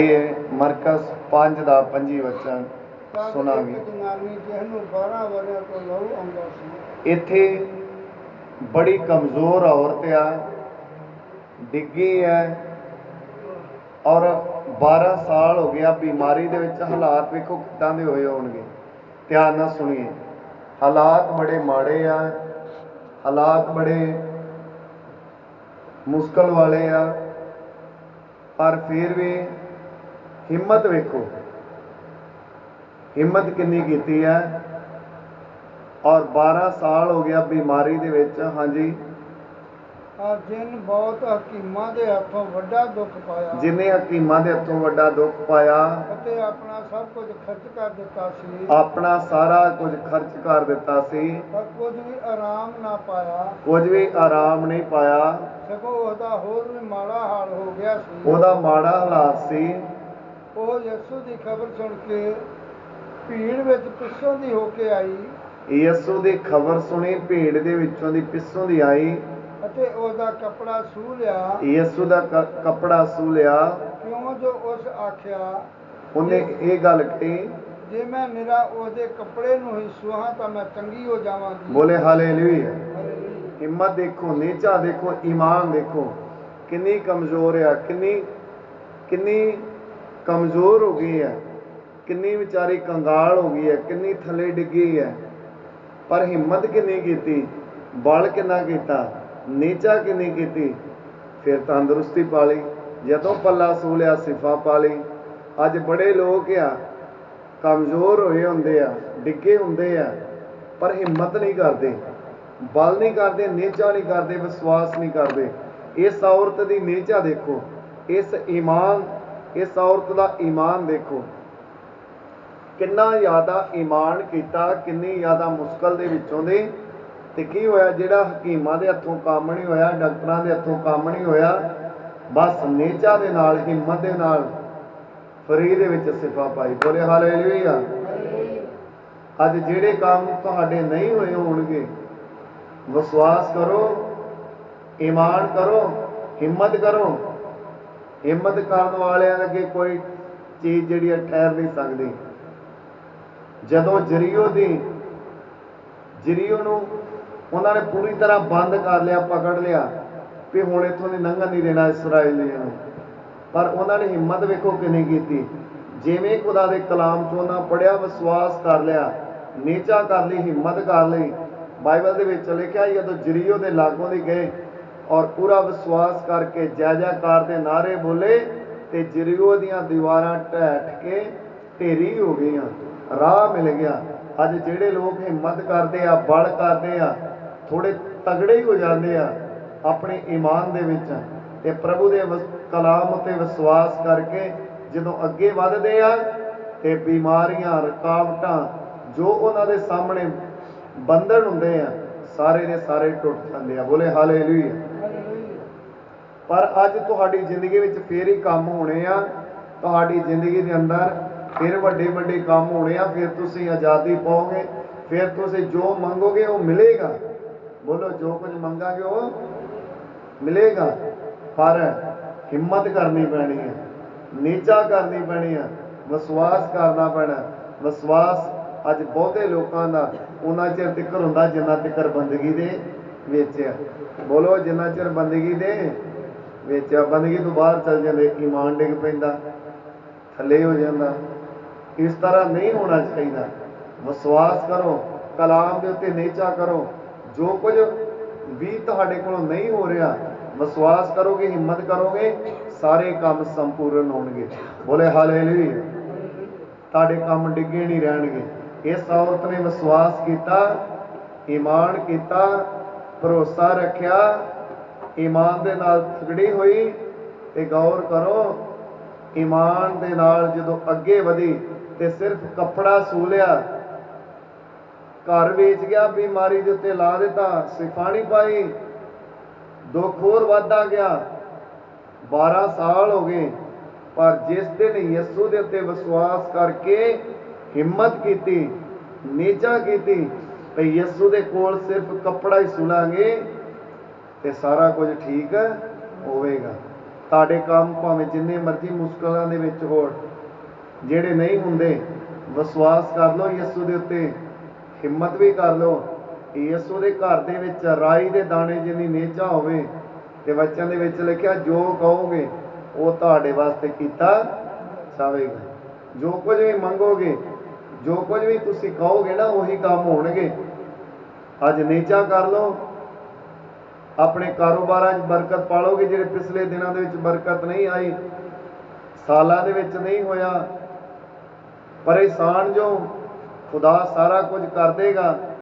ਇਹ ਮਰਕਸ 5 ਦਾ ਪੰਜੀ ਵਚਨ ਸੁਣਾਂਗੇ। ਇੱਥੇ ਬੜੀ ਕਮਜ਼ੋਰ ਔਰਤ ਆ, ਡਿੱਗੀ ਹੈ ਔਰ 12 ਸਾਲ ਹੋ ਗਿਆ ਬਿਮਾਰੀ ਦੇ ਵਿੱਚ, ਹਾਲਾਤ ਵੇਖੋ ਕਿੱਦਾਂ ਦੇ ਹੋਏ ਹੋਣਗੇ। ਧਿਆਨ ਨਾਲ ਸੁਣੀਏ। ਹਾਲਾਤ ਬੜੇ ਮਾੜੇ ਆ, ਹਾਲਾਤ ਬੜੇ ਮੁਸ਼ਕਲ ਵਾਲੇ ਆ, ਪਰ ਫਿਰ ਵੀ ਹਿੰਮਤ ਵੇਖੋ। ਹਿੰਮਤ ਕਿੰਨੀ ਕੀਤੀ ਹੈ? ਔਰ 12 ਸਾਲ ਹੋ ਗਿਆ ਬਿਮਾਰੀ ਦੇ ਵਿੱਚ ਹਾਂਜੀ। ਆ ਜਿਨ ਬਹੁਤ ਹਕੀਮਾਂ ਦੇ ਹੱਥੋਂ ਵੱਡਾ ਦੁੱਖ ਪਾਇਆ। ਜਿਨੇ ਹਕੀਮਾਂ ਦੇ ਹੱਥੋਂ ਵੱਡਾ ਦੁੱਖ ਪਾਇਆ। ਅਤੇ ਆਪਣਾ ਸਭ ਕੁਝ ਖਰਚ ਕਰ ਦਿੱਤਾ ਸੀ। ਆਪਣਾ ਸਾਰਾ ਕੁਝ ਖਰਚ ਕਰ ਦਿੱਤਾ ਸੀ। ਪਰ ਕੁਝ ਵੀ ਆਰਾਮ ਨਾ ਪਾਇਆ। ਕੁਝ ਵੀ ਆਰਾਮ ਨਹੀਂ ਪਾਇਆ। ਸਗੋਂ ਉਹਦਾ ਹੋਰ ਵੀ ਮਾੜਾ ਹਾਲ ਹੋ ਗਿਆ ਸੀ। ਉਹਦਾ ਮਾੜਾ ਹਾਲਾਤ ਸੀ। ਉਹ ਯਿਸੂ ਦੀ ਖਬਰ ਸੁਣ ਕੇ ਭੀੜ ਵਿੱਚ ਪਿੱਛੋਂ ਦੀ ਹੋ ਕੇ ਆਈ। ਯਿਸੂ ਦੀ ਖਬਰ ਸੁਣੀ ਭੀੜ ਦੇ ਵਿੱਚੋਂ ਦੀ ਪਿੱਛੋਂ ਦੀ ਆਈ। ਅਤੇ ਉਹਦਾ ਕੱਪੜਾ ਸੂਹ ਲਿਆ। ਯਿਸੂ ਦਾ ਕੱਪੜਾ ਸੂ ਲਿਆ। ਕਿਉਂ ਜੋ ਉਸ ਆਖਿਆ ਉਹਨੇ ਇਹ ਗੱਲ ਕਹੀ। ਜੇ ਮੈਂ ਨਿਰਾ ਉਹਦੇ ਕੱਪੜੇ ਨੂੰ ਹੀ ਸੁਹਾਂ ਤਾਂ ਮੈਂ ਚੰਗੀ ਹੋ ਜਾਵਾਂਗੀ। ਬੋਲੇ ਹਾਲੇਲੂਇਆ। ਹਾਲੇਲੂਇਆ। ਹਿੰਮਤ ਦੇਖੋ ਨੀਚਾ ਦੇਖੋ ਈਮਾਨ ਦੇਖੋ। ਕਿੰਨੀ ਕਮਜ਼ੋਰ ਆ ਕਿੰਨੀ ਕਿੰਨੀ ਕਮਜ਼ੋਰ ਹੋ ਗਈ ਹੈ। ਕਿੰਨੀ ਵਿਚਾਰੀ ਕੰਗਾਲ ਹੋ ਗਈ ਹੈ, ਕਿੰਨੀ ਥੱਲੇ ਡਿੱਗੀ ਹੈ। ਪਰ ਹਿੰਮਤ ਕਿੰਨੀ ਕੀਤੀ, ਬਲ ਕਿੰਨਾ ਕੀਤਾ, ਨੀਚਾ ਕਿੰਨੀ ਕੀਤੀ, ਫਿਰ ਤੰਦਰੁਸਤੀ ਪਾ ਲਈ, ਜਦੋਂ ਪੱਲਾ ਸੂਲਿਆ ਸਿਫਾ ਪਾ ਲਈ। ਅੱਜ ਬੜੇ ਲੋਕ ਆ, ਕਮਜ਼ੋਰ ਹੋਏ ਹੁੰਦੇ ਆ, ਡਿੱਗੇ ਹੁੰਦੇ ਆ, ਪਰ ਹਿੰਮਤ ਨਹੀਂ ਕਰਦੇ। ਬਲ ਨਹੀਂ ਕਰਦੇ, ਨੀਚਾ ਨਹੀਂ ਕਰਦੇ, ਵਿਸ਼ਵਾਸ ਨਹੀਂ ਕਰਦੇ। ਇਸ ਔਰਤ ਦੀ ਨੀਚਾ ਦੇਖੋ, ਇਸ ਈਮਾਨ ਇਸ ਔਰਤ ਦਾ ਈਮਾਨ ਦੇਖੋ। ਕਿੰਨਾ ਜ਼ਿਆਦਾ ਈਮਾਨ ਕੀਤਾ, ਕਿੰਨੀ ਜ਼ਿਆਦਾ ਮੁਸ਼ਕਲ ਦੇ ਵਿੱਚੋਂ ਦੇ। ਤੇ ਕੀ ਹੋਇਆ, ਜਿਹੜਾ ਹਕੀਮਾਂ ਦੇ ਹੱਥੋਂ ਕੰਮ ਨਹੀਂ ਹੋਇਆ, ਡਾਕਟਰਾਂ ਦੇ ਹੱਥੋਂ ਕੰਮ ਨਹੀਂ ਹੋਇਆ, ਬਸ ਨੀਚਾ ਦੇ ਨਾਲ, ਹਿੰਮਤ ਦੇ ਨਾਲ ਫਰੀ ਦੇ ਵਿੱਚ ਸਿਫਾ ਪਾਈ। ਬੋਲੇ ਹਾਲੇਲੂਇਆ। ਅੱਜ ਜਿਹੜੇ ਕੰਮ ਤੁਹਾਡੇ ਨਹੀਂ ਹੋਏ ਹੋਣਗੇ, ਵਿਸ਼ਵਾਸ ਕਰੋ, ਈਮਾਨ ਕਰੋ, ਹਿੰਮਤ ਕਰੋ। ਹਿੰਮਤ ਕਰਨ ਵਾਲਿਆਂ ਅੱਗੇ ਕੋਈ ਚੀਜ਼ ਜਿਹੜੀ ਹੈ ਠਹਿਰ ਨਹੀਂ ਸਕਦੀ। ਜਦੋਂ ਜਰੀਓ ਦੀ, ਜਰੀਓ ਨੂੰ ਉਹਨਾਂ ਨੇ ਪੂਰੀ ਤਰ੍ਹਾਂ ਬੰਦ ਕਰ ਲਿਆ, ਪਕੜ ਲਿਆ ਵੀ ਹੁਣ ਇੱਥੋਂ ਦੀ ਲੰਘਣ ਨਹੀਂ ਦੇਣਾ ਇਸਰਾਏਲੀਆਂ ਨੂੰ। ਪਰ ਉਹਨਾਂ ਨੇ ਹਿੰਮਤ ਵੇਖੋ ਕਿੰਨੀ ਕੀਤੀ। ਜਿਵੇਂ ਖੁਦਾ ਦੇ ਕਲਾਮ ਚੋਂ ਉਹਨਾਂ ਪੜਿਆ ਵਿਸ਼ਵਾਸ ਕਰ ਲਿਆ, ਨੀਚਾ ਕਰ ਲਈ, ਹਿੰਮਤ ਕਰ ਲਈ। ਬਾਈਬਲ ਦੇ ਵਿੱਚ ਲਿਖਿਆ ਜਦੋਂ ਜਰੀਓ ਦੇ ਲਾਗੋਂ ਦੀ ਗਏ ਔਰ ਪੂਰਾ ਵਿਸ਼ਵਾਸ ਕਰਕੇ ਜੈ ਜੈਕਾਰ ਦੇ ਨਾਰੇ ਬੋਲੇ ਤੇ ਜਰੀਓ ਦੀਆਂ ਦੀਵਾਰਾਂ ਢਹਿ ਕੇ ਢੇਰੀ ਹੋ ਗਈਆਂ, ਰਾਹ ਮਿਲ ਗਿਆ ਅੱਜ ਜਿਹੜੇ ਲੋਕ ਹਿੰਮਤ ਕਰਦੇ ਆ, ਬਲ ਕਰਦੇ ਆ ਥੋੜੇ ਤਗੜੇ ਹੀ ਹੋ ਜਾਂਦੇ ਆ ਆਪਣੇ ਈਮਾਨ ਦੇ ਵਿੱਚ ਤੇ ਪ੍ਰਭੂ ਦੇ ਕਲਾਮ ਉਤੇ ਵਿਸ਼ਵਾਸ ਕਰਕੇ ਜਦੋਂ ਅੱਗੇ ਵੱਧਦੇ ਆ ਤੇ ਬਿਮਾਰੀਆਂ, ਰੁਕਾਵਟਾਂ ਜੋ ਉਹਨਾਂ ਦੇ ਸਾਹਮਣੇ ਬੰਧਨ ਹੁੰਦੇ ਆ, ਸਾਰੇ ਦੇ ਸਾਰੇ ਟੁੱਟ ਜਾਂਦੇ ਆ ਬੋਲੇ ਹਾਲੇਲੂਇਆ ਹਾਲੇਲੂਇਆ। ਪਰ ਅੱਜ ਤੁਹਾਡੀ ਜ਼ਿੰਦਗੀ ਵਿੱਚ ਫੇਰ ਹੀ ਕੰਮ ਹੋਣੇ ਆ। ਤੁਹਾਡੀ ਜ਼ਿੰਦਗੀ ਦੇ ਅੰਦਰ ਫਿਰ ਵੱਡੇ ਵੱਡੇ ਕੰਮ ਹੋਣੇ ਆ। ਫਿਰ ਤੁਸੀਂ ਆਜ਼ਾਦੀ ਪਾਓਗੇ, ਫਿਰ ਤੁਸੀਂ ਜੋ ਮੰਗੋਗੇ ਉਹ ਮਿਲੇਗਾ। ਬੋਲੋ, ਜੋ ਕੁਝ ਮੰਗਾਂਗੇ ਉਹ ਮਿਲੇਗਾ। ਪਰ ਹਿੰਮਤ ਕਰਨੀ ਪੈਣੀ ਹੈ ਨੀਚਾ ਕਰਨੀ ਪੈਣੀ ਹੈ ਵਿਸ਼ਵਾਸ ਕਰਨਾ ਪੈਣਾ। ਵਿਸ਼ਵਾਸ ਅੱਜ ਬਹੁਤੇ ਲੋਕਾਂ ਦਾ ਉਹਨਾਂ ਚਿਰ ਤਿੱਕਰ ਹੁੰਦਾ ਜਿੰਨਾ ਤਿੱਕਰ ਬੰਦਗੀ ਦੇ ਵਿੱਚ ਆ। ਬੋਲੋ, ਜਿੰਨਾ ਚਿਰ ਬੰਦਗੀ ਦੇ ਵਿੱਚ ਬੰਦਗੀ ਤੋਂ ਬਾਹਰ ਚੱਲ ਜਾਂਦੇ ਈਮਾਨ ਡਿੱਗ ਪੈਂਦਾ, ਥੱਲੇ ਹੋ ਜਾਂਦਾ। ਇਸ ਤਰ੍ਹਾਂ ਨਹੀਂ ਹੋਣਾ ਚਾਹੀਦਾ। ਵਿਸ਼ਵਾਸ ਕਰੋ, ਕਲਾਮ ਦੇ ਉੱਤੇ ਨੀਚਾ ਕਰੋ। ਜੋ ਕੁਝ ਵੀ ਤੁਹਾਡੇ ਕੋਲੋਂ ਨਹੀਂ ਹੋ ਰਿਹਾ, ਵਿਸ਼ਵਾਸ ਕਰੋਗੇ, ਹਿੰਮਤ ਕਰੋਗੇ, ਸਾਰੇ ਕੰਮ ਸੰਪੂਰਨ ਹੋਣਗੇ। ਬੋਲੇ ਹਾਲੇਲੂਇਆ। ਤੁਹਾਡੇ ਕੰਮ ਡਿੱਗੇ ਨਹੀਂ ਰਹਿਣਗੇ। ਇਸ ਔਰਤ ਨੇ ਵਿਸ਼ਵਾਸ ਕੀਤਾ, ਈਮਾਨ ਕੀਤਾ, ਭਰੋਸਾ ਰੱਖਿਆ ਈਮਾਨ ਦੇ ਨਾਲ ਤਗੜੀ ਹੋਈ ਤੇ ਗੌਰ ਕਰੋ, ਈਮਾਨ ਦੇ ਨਾਲ ਜਦੋਂ ਅੱਗੇ ਵਧੀ ਤੇ ਸਿਰਫ ਕੱਪੜਾ ਸੂ ਲਿਆ ਘਰ ਵੇਚ ਗਿਆ, ਬਿਮਾਰੀ ਦੇ ਉੱਤੇ ਲਾ ਦਿੱਤਾ, ਸਿਫਾਣੀ ਪਾਈ, ਦੁੱਖ ਹੋਰ ਵੱਧਦਾ ਗਿਆ। 12 ਸਾਲ ਹੋ ਗਏ, ਪਰ ਜਿਸ ਦਿਨ ਯਿਸੂ ਦੇ ਉੱਤੇ ਵਿਸ਼ਵਾਸ ਕਰਕੇ ਹਿੰਮਤ ਕੀਤੀ, ਨੀਚਾ ਕੀਤੀ, ਤੇ ਯਿਸੂ ਦੇ ਕੋਲ ਸਿਰਫ ਕੱਪੜਾ ਹੀ ਸੁਲਾਂਗੇ ਤੇ ਸਾਰਾ ਕੁਝ ਠੀਕ ਹੋਵੇਗਾ। ਤੁਹਾਡੇ ਕੰਮ ਭਾਵੇਂ ਜਿੰਨੇ ਮਰਜ਼ੀ ਮੁਸ਼ਕਲਾਂ ਦੇ ਵਿੱਚ ਹੋਣ, ਜਿਹੜੇ ਨਹੀਂ ਹੁੰਦੇ, ਵਿਸ਼ਵਾਸ ਕਰ ਲਓ ਯਿਸੂ ਦੇ ਉੱਤੇ, ਹਿੰਮਤ ਵੀ ਕਰ ਲਓ ਯਿਸੂ ਦੇ ਘਰ ਦੇ ਵਿੱਚ ਰਾਈ ਦੇ ਦਾਣੇ ਜਿੰਨੀ ਨੇਚਾ ਹੋਵੇ ਤੇ ਬੱਚਿਆਂ ਦੇ ਵਿੱਚ ਲਿਖਿਆ ਜੋ ਕਹੋਗੇ, ਉਹ ਤੁਹਾਡੇ ਵਾਸਤੇ ਕੀਤਾ ਜਾਵੇਗਾ। ਜੋ ਕੁਝ ਵੀ ਮੰਗੋਗੇ, ਜੋ ਕੁਝ ਵੀ ਤੁਸੀਂ ਕਹੋਗੇ ਨਾ, ਉਹੀ ਕੰਮ ਹੋਣਗੇ। ਅੱਜ ਨੇਚਾ ਕਰ ਲਓ ਆਪਣੇ ਕਾਰੋਬਾਰਾਂ 'ਚ ਬਰਕਤ ਪਾਲੋਗੇ, ਜਿਹੜੇ ਪਿਛਲੇ ਦਿਨਾਂ ਦੇ ਵਿੱਚ ਬਰਕਤ ਨਹੀਂ ਆਈ, ਸਾਲਾਂ ਦੇ ਵਿੱਚ ਨਹੀਂ ਹੋਇਆ, ਪਰੇਸ਼ਾਨ ਜੋ, ਖੁਦਾ ਸਾਰਾ ਕੁਝ ਕਰ ਦੇਗਾ।